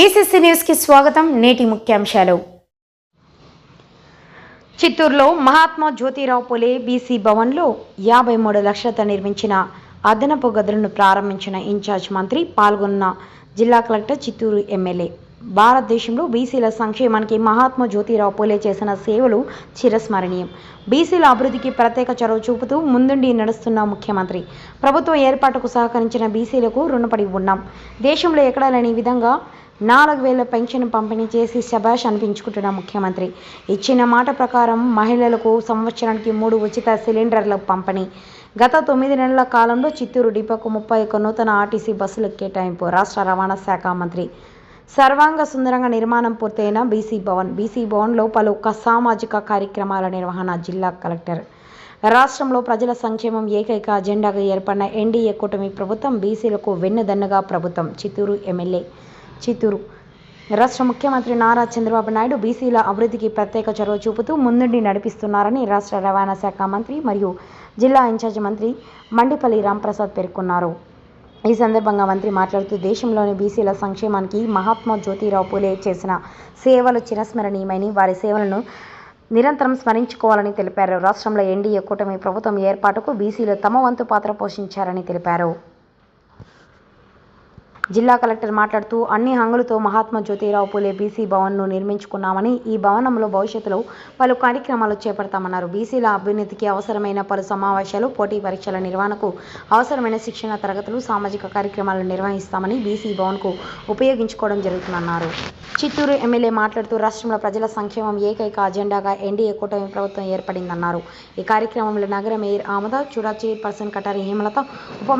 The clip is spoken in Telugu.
బీసీసీ న్యూస్కి స్వాగతం. నేటి ముఖ్యాంశాలు. చిత్తూరులో మహాత్మా జ్యోతిరావు పులే బీసీ భవన్లో యాభై మూడు లక్షలతో నిర్మించిన అదనపు గదులను ప్రారంభించిన ఇన్ఛార్జ్ మంత్రి పాల్గొన్న జిల్లా కలెక్టర్ చిత్తూరు ఎమ్మెల్యే. భారతదేశంలో బీసీల సంక్షేమానికి మహాత్మా జ్యోతిరావు పూలే చేసిన సేవలు చిరస్మరణీయం. బీసీల అభివృద్ధికి ప్రత్యేక చొరవ చూపుతూ ముందుండి నడుస్తున్న ముఖ్యమంత్రి. ప్రభుత్వం ఏర్పాటుకు సహకరించిన బీసీలకు రుణపడి ఉన్నాం. దేశంలో ఎక్కడా లేని విధంగా నాలుగు వేల పెన్షన్ పంపిణీ చేసి శబాష్ అనిపించుకుంటున్న ముఖ్యమంత్రి. ఇచ్చిన మాట ప్రకారం మహిళలకు సంవత్సరానికి మూడు ఉచిత సిలిండర్ల పంపిణీ. గత తొమ్మిది నెలల కాలంలో చిత్తూరు డిపోకు ముప్పై ఒక్క నూతన ఆర్టీసీ బస్సుల కేటాయింపు రాష్ట్ర రవాణా శాఖ మంత్రి. సర్వాంగ సుందరంగా నిర్మాణం పూర్తయిన బీసీ భవన్ బీసీ భవన్లో పలు సామాజిక కార్యక్రమాల నిర్వహణ జిల్లా కలెక్టర్. రాష్ట్రంలో ప్రజల సంక్షేమం ఏకైక అజెండాగా ఏర్పడిన ఎన్డీఏ కూటమి ప్రభుత్వం బీసీలకు వెన్నుదన్నుగా ప్రభుత్వం చిత్తూరు ఎమ్మెల్యే. చిత్తూరు. రాష్ట్ర ముఖ్యమంత్రి నారా చంద్రబాబు నాయుడు బీసీల అభివృద్ధికి ప్రత్యేక చొరవ చూపుతూ ముందుండి నడిపిస్తున్నారని రాష్ట్ర రవాణా శాఖ మంత్రి మరియు జిల్లా ఇన్ఛార్జి మంత్రి మండిపల్లి రాంప్రసాద్ పేర్కొన్నారు. ఈ సందర్భంగా మంత్రి మాట్లాడుతూ దేశంలోని బీసీల సంక్షేమానికి మహాత్మా జ్యోతిరావు పూలే చేసిన సేవలు చిరస్మరణీయమని వారి సేవలను నిరంతరం స్మరించుకోవాలని తెలిపారు. రాష్ట్రంలో ఎన్డీఏ కూటమి ప్రభుత్వం ఏర్పాటుకు బీసీలు తమ వంతు పాత్ర పోషించారని తెలిపారు. జిల్లా కలెక్టర్ మాట్లాడుతూ అన్ని హంగులతో మహాత్మా జ్యోతిరావు పూలే బీసీ భవన్ను నిర్మించుకున్నామని ఈ భవనంలో భవిష్యత్తులో పలు కార్యక్రమాలు చేపడతామన్నారు. బీసీల అభ్యున్నతికి అవసరమైన పలు సమావేశాలు పోటీ పరీక్షల నిర్వహణకు అవసరమైన శిక్షణ తరగతులు సామాజిక కార్యక్రమాలు నిర్వహిస్తామని బీసీ భవన్కు ఉపయోగించుకోవడం జరుగుతుందన్నారు. చిత్తూరు ఎమ్మెల్యే మాట్లాడుతూ రాష్ట్రంలో ప్రజల సంక్షేమం ఏకైక అజెండాగా ఎన్డీఏ కూటమి ప్రభుత్వం ఏర్పడిందన్నారు. ఈ కార్యక్రమంలో నగర మేయర్ ఆమద చూడా చైర్పర్సన్ కటారి హేమలత ఉప